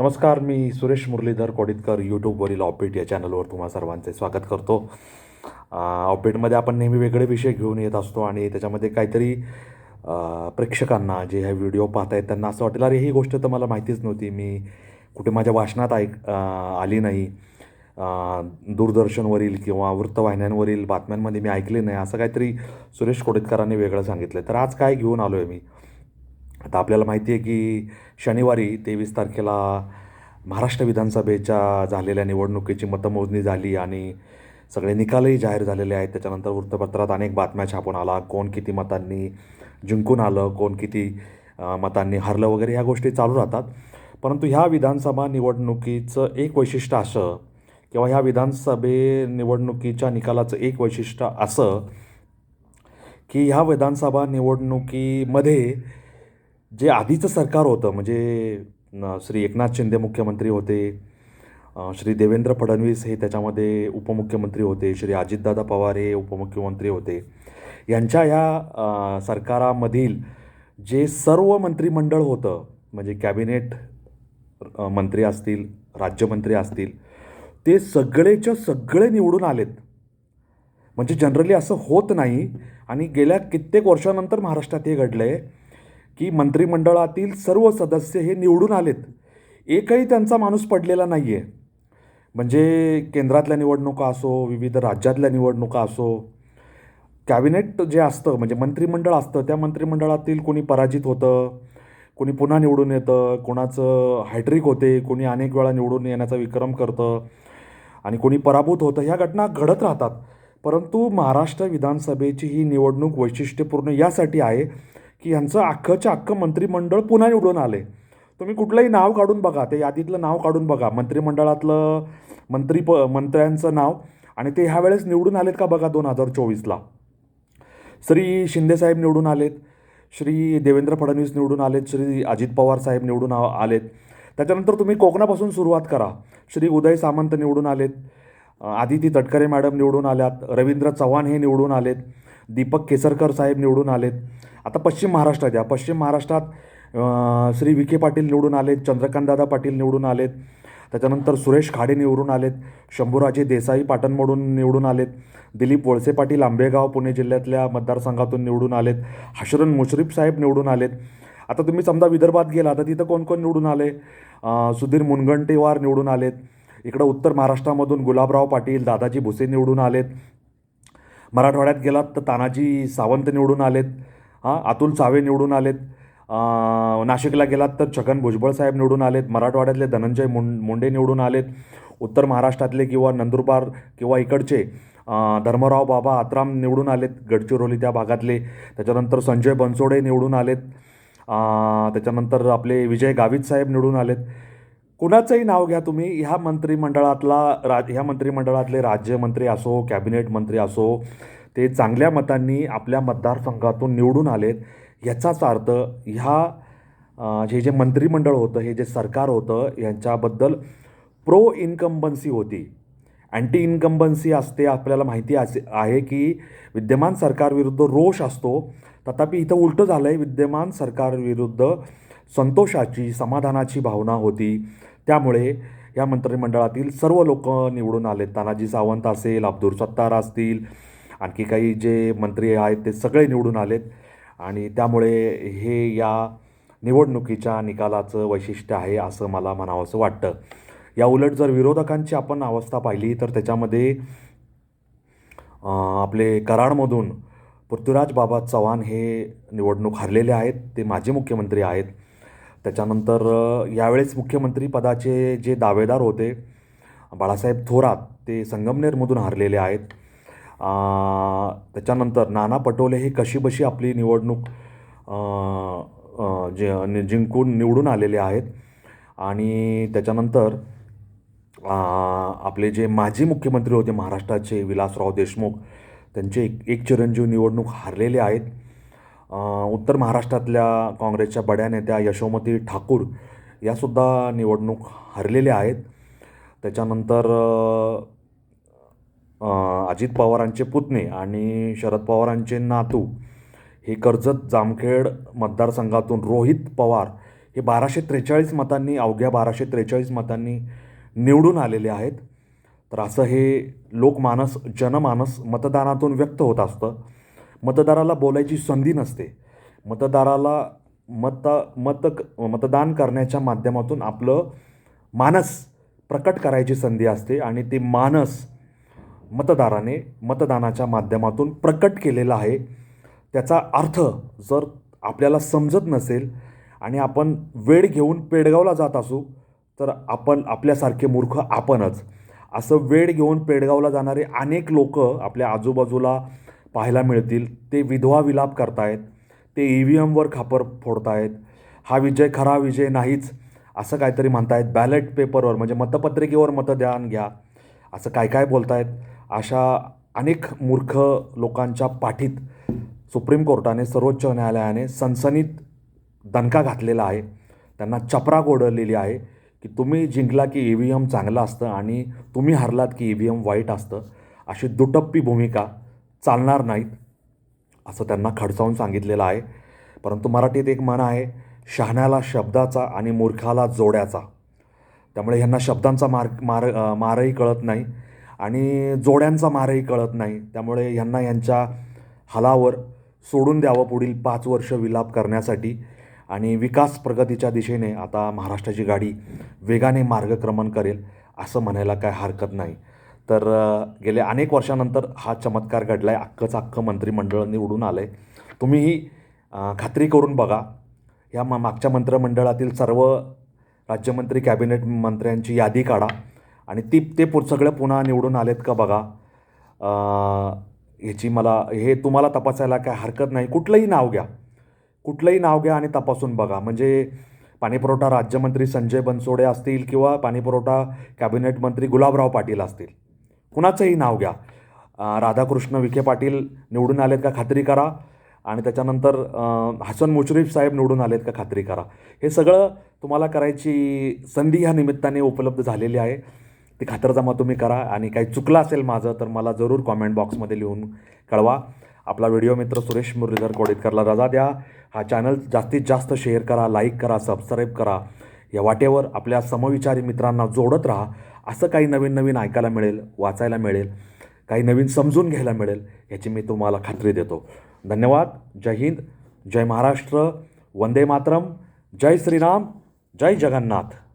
नमस्कार मी सुरेश मुरलीधर कोडितकर यूट्यूबवरील ऑपडेट या चॅनलवर तुम्हा सर्वांचे स्वागत करतो. ऑपडेटमध्ये आपण नेहमी वेगळे विषय घेऊन येत असतो आणि त्याच्यामध्ये काहीतरी प्रेक्षकांना जे ह्या व्हिडिओ पाहत आहेत त्यांना असं वाटेल अरे ही गोष्ट तर मला माहितीच नव्हती. मी कुठे माझ्या वाचनात ऐक आली नाही. दूरदर्शनवरील किंवा वृत्तवाहिन्यांवरील बातम्यांमध्ये मी ऐकले नाही. असं काहीतरी सुरेश कोडितकरांनी वेगळं सांगितलं तर आज काय घेऊन आलो आहे मी? आता आपल्याला माहिती आहे की शनिवारी तेवीस तारखेला महाराष्ट्र विधानसभेच्या झालेल्या निवडणुकीची मतमोजणी झाली आणि सगळे निकालही जाहीर झालेले आहेत. त्याच्यानंतर वृत्तपत्रात अनेक बातम्या छापून आला. कोण किती मतांनी जिंकून आलं कोण किती मतांनी हरलं वगैरे ह्या गोष्टी चालू राहतात. परंतु ह्या विधानसभा निवडणुकीचं एक वैशिष्ट्य असं किंवा ह्या विधानसभे निवडणुकीच्या निकालाचं एक वैशिष्ट्य असं की ह्या विधानसभा निवडणुकीमध्ये जे आधीचं सरकार होतं म्हणजे श्री एकनाथ शिंदे मुख्यमंत्री होते श्री देवेंद्र फडणवीस हे त्याच्यामध्ये उपमुख्यमंत्री होते श्री अजितदादा पवार हे उपमुख्यमंत्री होते. यांच्या या सरकारामधील जे सर्व मंत्रिमंडळ होतं म्हणजे कॅबिनेट मंत्री असतील राज्यमंत्री असतील ते सगळेच्या सगळे निवडून आलेत. म्हणजे जनरली असं होत नाही आणि गेल्या कित्येक वर्षानंतर महाराष्ट्रात हे घडलं आहे की मंत्रिमंडळातील सर्व सदस्य हे निवडून आलेत. एकही त्यांचा माणूस पडलेला नाही आहे म्हणजे केंद्रातल्या निवडणुका असो विविध राज्यातल्या निवडणुका असो कॅबिनेट जे असतं म्हणजे मंत्रिमंडळ असतं त्या मंत्रिमंडळातील कोणी पराजित होतं कोणी पुन्हा निवडून येतं कोणाचं हायड्रिक होते कोणी अनेक वेळा निवडून येण्याचा विक्रम करतं आणि कोणी पराभूत होतं ह्या घटना घडत राहतात. परंतु महाराष्ट्र विधानसभेची ही निवडणूक वैशिष्ट्यपूर्ण यासाठी आहे. की ह्यांचं अख्खंच्या अख्खं मंत्रिमंडळ पुन्हा निवडून आले. तुम्ही कुठलंही नाव काढून बघा ते यादीतलं नाव काढून बघा मंत्रिमंडळातलं मंत्री प मंत्र्यांचं नाव. आणि ते ह्या वेळेस निवडून आलेत का बघा दोन हजार चोवीसला. श्री शिंदेसाहेब निवडून आलेत श्री देवेंद्र फडणवीस निवडून आलेत श्री अजित पवार साहेब निवडून आ- आलेत. त्याच्यानंतर तुम्ही कोकणापासून सुरुवात करा. श्री उदय सामंत निवडून आलेत आदिती तटकरे मॅडम निवडून आल्यात रवींद्र चव्हाण हे निवडून आलेत. दीपक केसरकर साहेब निवडून आलेत. आता पश्चिम महाराष्ट्रात या. पश्चिम महाराष्ट्रात श्री विखे पाटील निवडून आलेत चंद्रकांतदादा पाटील निवडून आलेत. त्याच्यानंतर सुरेश खाडे निवडून आलेत शंभूराजे देसाई पाटणमधून निवडून आलेत. दिलीप वळसे पाटील आंबेगाव पुणे जिल्ह्यातल्या मतदारसंघातून निवडून आलेत. हशरन मुश्रीफ साहेब निवडून आलेत. आता तुम्ही समजा विदर्भात गेला तर तिथं कोण कोण निवडून आले? सुधीर मुनगंटीवार निवडून आलेत. इकडं उत्तर महाराष्ट्रामधून गुलाबराव पाटील दादाजी भुसे निवडून आलेत. मराठवाड्यात गेलात तर तानाजी सावंत निवडून आलेत. हां अतुल सावे निवडून आलेत. नाशिकला गेलात तर छगन भुजबळ साहेब निवडून आलेत. मराठवाड्यातले धनंजय मुं मुंडे निवडून आलेत. उत्तर महाराष्ट्रातले किंवा नंदुरबार किंवा इकडचे धर्मराव बाबा आत्राम निवडून आलेत गडचिरोली त्या भागातले. त्याच्यानंतर संजय बनसोडे निवडून आलेत. त्याच्यानंतर आपले विजय गावित साहेब निवडून आलेत. कुणाचंही नाव घ्या तुम्ही. ह्या मंत्रिमंडळातला राज ह्या मंत्रिमंडळातले राज्यमंत्री असो कॅबिनेट मंत्री असो ते चांगल्या मतांनी आपल्या मतदारसंघातून निवडून आलेत. याचाच अर्थ ह्या जे हे जे मंत्रिमंडळ होतं हे जे सरकार होतं यांच्याबद्दल प्रो इन्कम्बन्सी होती. अँटी इन्कम्बन्सी असते आपल्याला माहिती असे आहे की विद्यमान सरकारविरुद्ध रोष असतो. तथापि इथं उलटं झालं आहे विद्यमान सरकारविरुद्ध संतोषाची समाधानाची भावना होती. त्यामुळे या मंत्रिमंडळातील सर्व लोक निवडून आले. तानाजी सावंत असेल अब्दुल सत्तार असतील आणखी काही जे मंत्री आहेत ते सगळे निवडून आलेत. आणि त्यामुळे हे या निवडणुकीच्या निकालाचं वैशिष्ट्य आहे असं मला म्हणावंसं वाटतं. या उलट जर विरोधकांची आपण अवस्था पाहिली तर त्याच्यामध्ये आपले कराडमधून पृथ्वीराज बाबा चव्हाण हे निवडणूक हरलेले आहेत. ते माजी मुख्यमंत्री आहेत. त्याच्यानंतर यावेळेस मुख्यमंत्री पदाचे जे दावेदार होते बाळासाहेब थोरात ते संगमनेरमधून हरलेले आहेत. त्याच्यानंतर नाना पटोले हे कशीबशी आपली निवडणूक जे नि- जिंकून निवडून आलेले आहेत. आणि त्याच्यानंतर आपले जे माजी मुख्यमंत्री होते महाराष्ट्राचे विलासराव देशमुख त्यांचे एक एक चिरंजीव निवडणूक हारलेले आहेत. उत्तर महाराष्ट्रातल्या काँग्रेसच्या बड्या नेत्या यशोमती ठाकूर यासुद्धा निवडणूक हरलेल्या आहेत. त्याच्यानंतर अजित पवारांचे पुतणे आणि शरद पवारांचे नातू. हे कर्जत जामखेड मतदारसंघातून रोहित पवार हे बाराशे त्रेचाळीस मतांनी अवघ्या बाराशे त्रेचाळीस मतांनी निवडून आलेले आहेत. तर असं हे लोकमानस जनमानस मतदानातून व्यक्त होत असतं. मतदाराला बोलायची संधी नसते. मतदाराला मत मत मतदान करण्याच्या माध्यमातून आपलं मानस प्रकट करायची संधी असते आणि ते मानस मतदाराने मतदानाच्या माध्यमातून प्रकट केलेला आहे. त्याचा अर्थ जर आपल्याला समजत नसेल आणि आपण वेळ घेऊन पेडगावला जात असू तर आपण आपल्यासारखे मूर्ख आपणच. असं वेळ घेऊन पेडगावला जाणारे अनेक लोक आपल्या आजूबाजूला पाहायला मिळतील. ते विधवा विलाप करतायत. ते ई व्ही एमवर खापर फोडतायत. हा विजय खरा विजय नाहीच असं काहीतरी म्हणतायत. बॅलेट पेपरवर म्हणजे मतपत्रिकेवर मतदान घ्या. असं काय काय बोलतायत? अशा अनेक मूर्ख लोकांच्या पाठीत सुप्रीम कोर्टाने सर्वोच्च न्यायालयाने सनसनीत दणका घातलेला आहे. त्यांना चपरा गोडवलेली आहे की तुम्ही जिंकला की ई व्ही एम चांगलं असतं आणि तुम्ही हरलात की ई व्ही एम वाईट असतं अशी दुटप्पी भूमिका चालणार नाहीत असं त्यांना खडसावून सांगितलेलं आहे. परंतु मराठीत एक म्हण आहे शहाण्याला शब्दाचा आणि मूर्खाला जोड्याचा. त्यामुळे ह्यांना शब्दांचा मार मार मारही कळत नाही आणि जोड्यांचा मारही कळत नाही. त्यामुळे ह्यांना यांच्या हलावर सोडून द्यावं पुढील पाच वर्ष विलाप करण्यासाठी आणि विकास प्रगतीच्या दिशेने आता महाराष्ट्राची गाडी वेगाने मार्गक्रमण करेल असं म्हणायला काय हरकत नाही. तर गेल्या अनेक वर्षानंतर हा चमत्कार घडला आहे अख्खंच अख्खं मंत्रिमंडळ निवडून आलं आहे तुम्हीही खात्री करून बघा ह्या मा मागच्या मंत्रिमंडळातील सर्व राज्यमंत्री कॅबिनेट मंत्र्यांची यादी काढा आणि ती ते पु सगळे पुन्हा निवडून आलेत का बघा. ह्याची मला हे तुम्हाला तपासायला काय हरकत नाही. कुठलंही नाव घ्या. कुठलंही नाव घ्या आणि तपासून बघा. म्हणजे पाणीपुरवठा राज्यमंत्री संजय बनसोडे असतील किंवा पाणीपुरवठा कॅबिनेट मंत्री गुलाबराव पाटील असतील. कुणाचंही नाव घ्या. राधाकृष्ण विखे पाटील निवडून आलेत का खात्री करा. आणि त्याच्यानंतर हसन मुश्रीफ साहेब निवडून आलेत का खात्री करा. हे सगळं तुम्हाला करायची संधी ह्या निमित्ताने उपलब्ध झालेली आहे. ती खातरजमा तुम्ही करा. आणि काही चुकलं असेल माझं तर मला जरूर कॉमेंट बॉक्समध्ये लिहून कळवा. आपला व्हिडिओ मित्र सुरेश मुरलीधर कोडितकरला रजा द्या. हा चॅनल जास्तीत जास्त शेअर करा लाईक करा सबस्क्राईब करा. या वाटेवर आपल्या समविचारी मित्रांना जोडत राहा. असं काही नवीन नवीन ऐकायला मिळेल वाचायला मिळेल काही नवीन समजून घ्यायला मिळेल याची मी तुम्हाला खात्री देतो. धन्यवाद. जय हिंद. जय महाराष्ट्र. वंदे मातरम. जय श्रीराम. जय जगन्नाथ.